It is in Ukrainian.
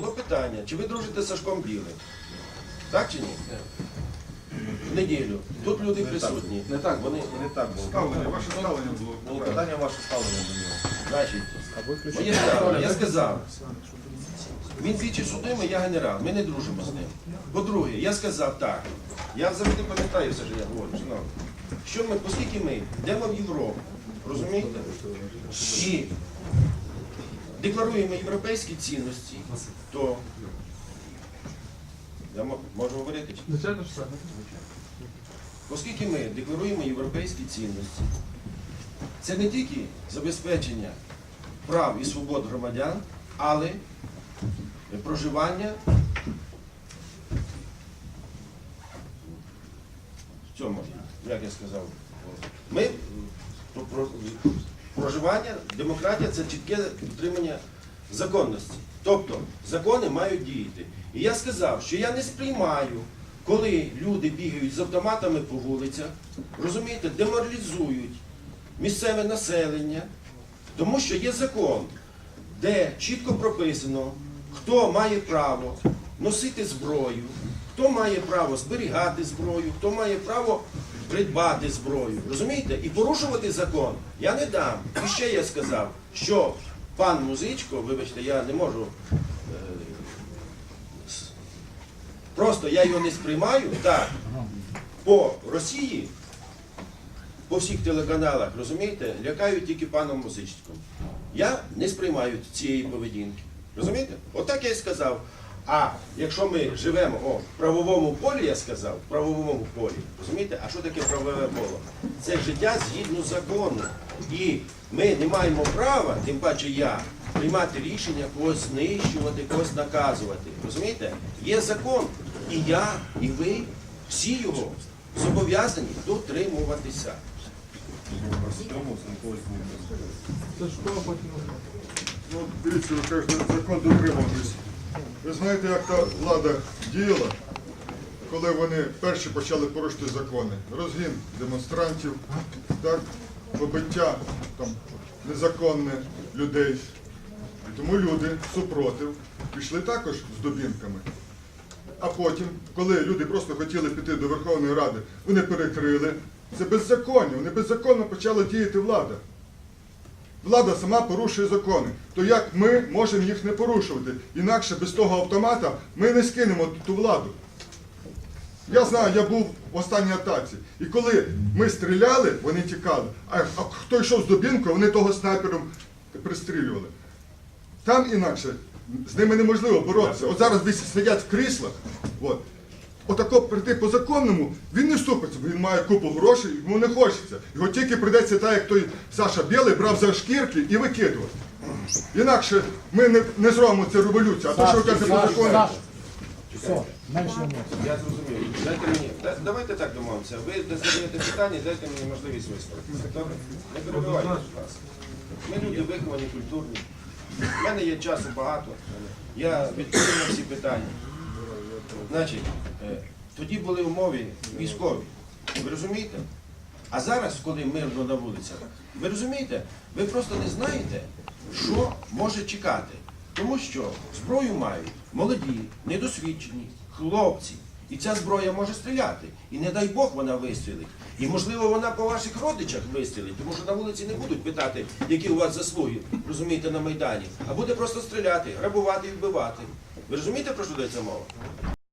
було питання, чи ви дружите з Сашком Білим? Так чи ні? В неділю. Тут люди присутні. Не так, Вони, не так було. Ставлення, ваше ставлення було. Було питання ваше ставлення до нього. значить, моє ставлення, я сказав, він двічі судимий, я генерал, ми не дружимо з ним. По-друге, я сказав так, я завжди пам'ятаю все, що я говорю, шановні. Що ми, оскільки ми йдемо в Європу, розумієте? І декларуємо європейські цінності, то я можу говорити? Звичайно. Оскільки ми декларуємо європейські цінності, це не тільки забезпечення прав і свобод громадян, але проживання в цьому, як я сказав, проживання, демократія це чітке підтримання законності. Тобто закони мають діяти. І я сказав, що я не сприймаю, коли люди бігають з автоматами по вулицях, розумієте, деморалізують місцеве населення, тому що є закон, де чітко прописано, хто має право носити зброю, хто має право зберігати зброю, хто має право придбати зброю. Розумієте? І порушувати закон я не дам. І ще я сказав, що пан Музичко, вибачте, я не можу. е, Просто я його не сприймаю так. По Росії, по всіх телеканалах, розумієте, лякають тільки паном Музичком. Я не сприймаю цієї поведінки. Розумієте? Отак я і сказав. А якщо ми живемо о, в правовому полі, я сказав, в правовому полі, розумієте, а що таке правове поле? Це життя згідно закону. І ми не маємо права, тим паче я, приймати рішення когось знищувати, когось наказувати. Розумієте? Є закон, і я, і ви, всі його зобов'язані дотримуватися. Це ж кого потім. Ну, дивіться, ви кажете, закон дотримуватись. Ви знаєте, як та влада діяла, коли вони перші почали порушити закони? Розгін демонстрантів, так, побиття там, незаконне людей. І тому люди супротив пішли також з дубінками. А потім, коли люди просто хотіли піти до Верховної Ради, вони перекрили. Це беззаконня, вони беззаконно почала діяти влада. Влада сама порушує закони. То як ми можемо їх не порушувати? Інакше без того автомата ми не скинемо ту владу. Я знаю, я був в останній атаці. І коли ми стріляли, вони тікали. А, хто йшов з дубінкою, вони того снайпером пристрілювали. Там інакше з ними неможливо боротися. От зараз десь сидять в кріслах. От. Отако прийти по законному, він не ступиться, бо він має купу грошей, йому не хочеться. Його тільки прийдеться так, як той Саша Білий брав за шкірки і викидувати. Інакше ми не, не зробимо цю революцію, а то, що ви кажете по закону. Все, менше. Я зрозумів. Дайте мені, да- давайте так домовимося. Ви задаєте питання, дайте мені можливість висловитися. Добре? Не перебивайте, будь ласка. Ми люди виховані, культурні. У мене є часу багато. Я відповім на всі питання. Значить, е, тоді були умови військові. Ви розумієте? А зараз, коли мирно на вулицях, ви розумієте, ви просто не знаєте, що може чекати. Тому що зброю мають молоді, недосвідчені, хлопці. І ця зброя може стріляти. І не дай Бог вона вистрілить. І можливо вона по ваших родичах вистрілить, тому що на вулиці не будуть питати, які у вас заслуги, розумієте, на Майдані, а буде просто стріляти, грабувати і вбивати. Ви розумієте, про що йдеться мова?